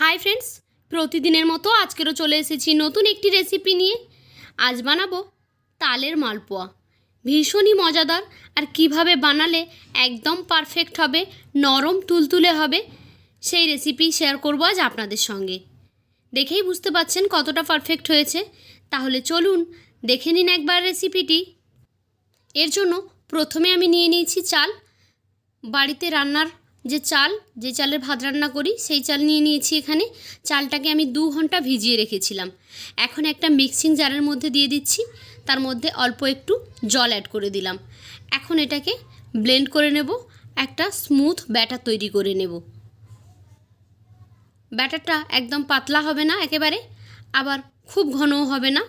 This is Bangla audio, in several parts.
হাই ফ্রেন্ডস, প্রতিদিনের মতো আজকেরও চলে এসেছি নতুন একটি রেসিপি নিয়ে। আজ বানাবো তালের মালপোয়া। ভীষণই মজাদার আর কীভাবে বানালে একদম পারফেক্ট হবে, নরম তুলতুলে হবে, সেই রেসিপি শেয়ার করব আজ আপনাদের সঙ্গে। দেখেই বুঝতে পাচ্ছেন কতটা পারফেক্ট হয়েছে। তাহলে চলুন দেখে নিন একবার রেসিপিটি এর জন্য প্রথমে আমি নিয়ে নিয়েছি চাল। বাড়িতে রান্নার যে চাল, যে চালের ভাত রান্না করি, সেই চাল নিয়ে নিয়েছি এখানে। চালটাকে আমি দু ঘণ্টা ভিজিয়ে রেখেছিলাম। এখন একটা মিক্সিং জারের মধ্যে দিয়ে দিচ্ছি। তার মধ্যে অল্প একটু জল অ্যাড করে দিলাম। এখন এটাকে ব্লেন্ড করে নেব। একটা স্মুথ ব্যাটার তৈরি করে নেব। ব্যাটারটা একদম পাতলা হবে না একেবারে। আবার খুব ঘনও হবে না।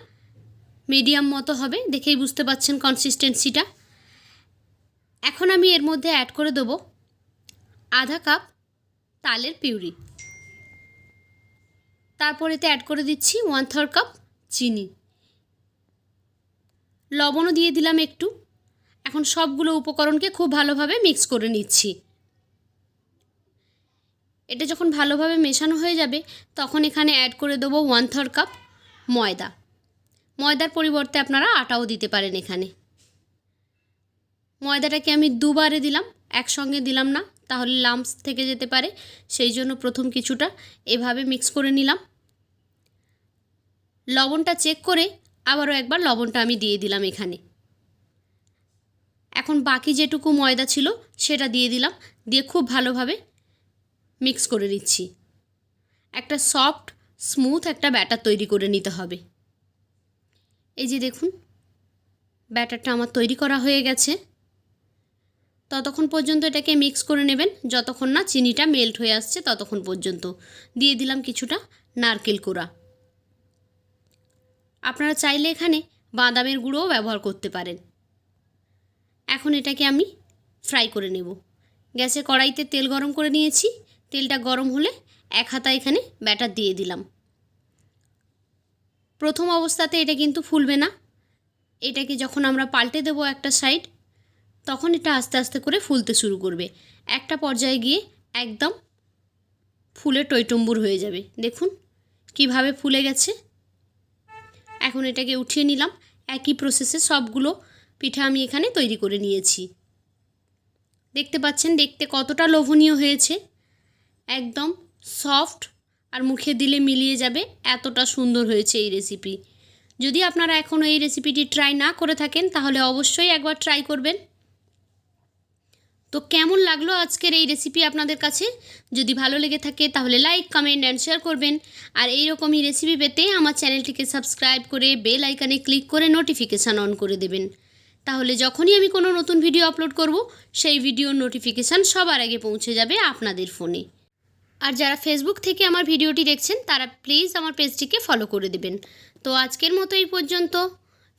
মিডিয়াম মতো হবে। দেখেই বুঝতে পাচ্ছেন কনসিস্টেন্সিটা এখন আমি এর মধ্যে অ্যাড করে দেবো আধা কাপ তালের পিউরি। তারপর এতে অ্যাড করে দিচ্ছি ওয়ান থার্ড কাপ চিনি। লবণও দিয়ে দিলাম একটু। এখন সবগুলো উপকরণকে খুব ভালোভাবে মিক্স করে নিচ্ছি। এটা যখন ভালোভাবে মেশানো হয়ে যাবে, তখন এখানে অ্যাড করে দেবো ওয়ান থার্ড কাপ ময়দা। ময়দার পরিবর্তে আপনারা আটাও দিতে পারেন এখানে। ময়দাটাকে আমি দুবারে দিলাম, একসঙ্গে দিলাম না। তাহলে লাম্পস থেকে যেতে পারে। সেই জন্য প্রথম কিছুটা এভাবে মিক্স করে নিলাম। লবণটা চেক করে আবারও একবার লবণটা আমি দিয়ে দিলাম এখানে। এখন বাকি যেটুকু ময়দা ছিল সেটা দিয়ে দিলাম। দিয়ে খুব ভালোভাবে মিক্স করে নিচ্ছি। একটা সফট স্মুথ একটা ব্যাটার তৈরি করে নিতে হবে। এই যে দেখুন ব্যাটারটা আমার তৈরি করা হয়ে গেছে। ততক্ষণ পর্যন্ত এটাকে মিক্স করে নেবেন। যতক্ষণ না চিনিটা মেল্ট হয়ে আসছে ততক্ষণ পর্যন্ত। দিয়ে দিলাম কিছুটা নারকেল কোড়া। আপনারা চাইলে এখানে বাদামের গুঁড়োও ব্যবহার করতে পারেন। এখন এটাকে আমি ফ্রাই করে নেব। গ্যাসে কড়াইতে তেল গরম করে নিয়েছি। তেলটা গরম হলে এক হাতা এখানে ব্যাটার দিয়ে দিলাম। প্রথম অবস্থাতে এটা কিন্তু ফুলবে না। এটাকে যখন আমরা পাল্টে দেবো একটা সাইড তখন এটা আস্তে আস্তে করে ফুলতে শুরু করবে। একটা পর্যায়ে গিয়ে একদম ফুলে টইটম্বুর হয়ে যাবে। দেখুন কীভাবে ফুলে গেছে। এখন এটাকে উঠিয়ে নিলাম। একই প্রসেসে সবগুলো পিঠা আমি এখানে তৈরি করে নিয়েছি। দেখতে পাচ্ছেন, দেখতে কতটা লোভনীয় হয়েছে। একদম সফট আর মুখে দিলে মিলিয়ে যাবে। এতটা সুন্দর হয়েছে এই রেসিপি যদি আপনারা এখনও এই রেসিপিটি ট্রাই না করে থাকেন, তাহলে অবশ্যই একবার ট্রাই করবেন। তো কেমন লাগল আজকের এই রেসিপি আপনাদের কাছে? যদি ভালো লেগে থাকে তাহলে লাইক কমেন্ট অ্যান্ড শেয়ার করবেন। আর এই রকমই রেসিপি পেতে আমার চ্যানেলটিকে সাবস্ক্রাইব করে বেল আইকানে ক্লিক করে নোটিফিকেশান অন করে দেবেন। তাহলে যখনই আমি কোনো নতুন ভিডিও আপলোড করব, সেই ভিডিওর নোটিফিকেশান সবার আগে পৌঁছে যাবে আপনাদের ফোনে আর যারা ফেসবুক থেকে আমার ভিডিওটি দেখছেন, তারা প্লিজ আমার পেজটিকে ফলো করে দেবেন। তো আজকের মতো এই পর্যন্ত।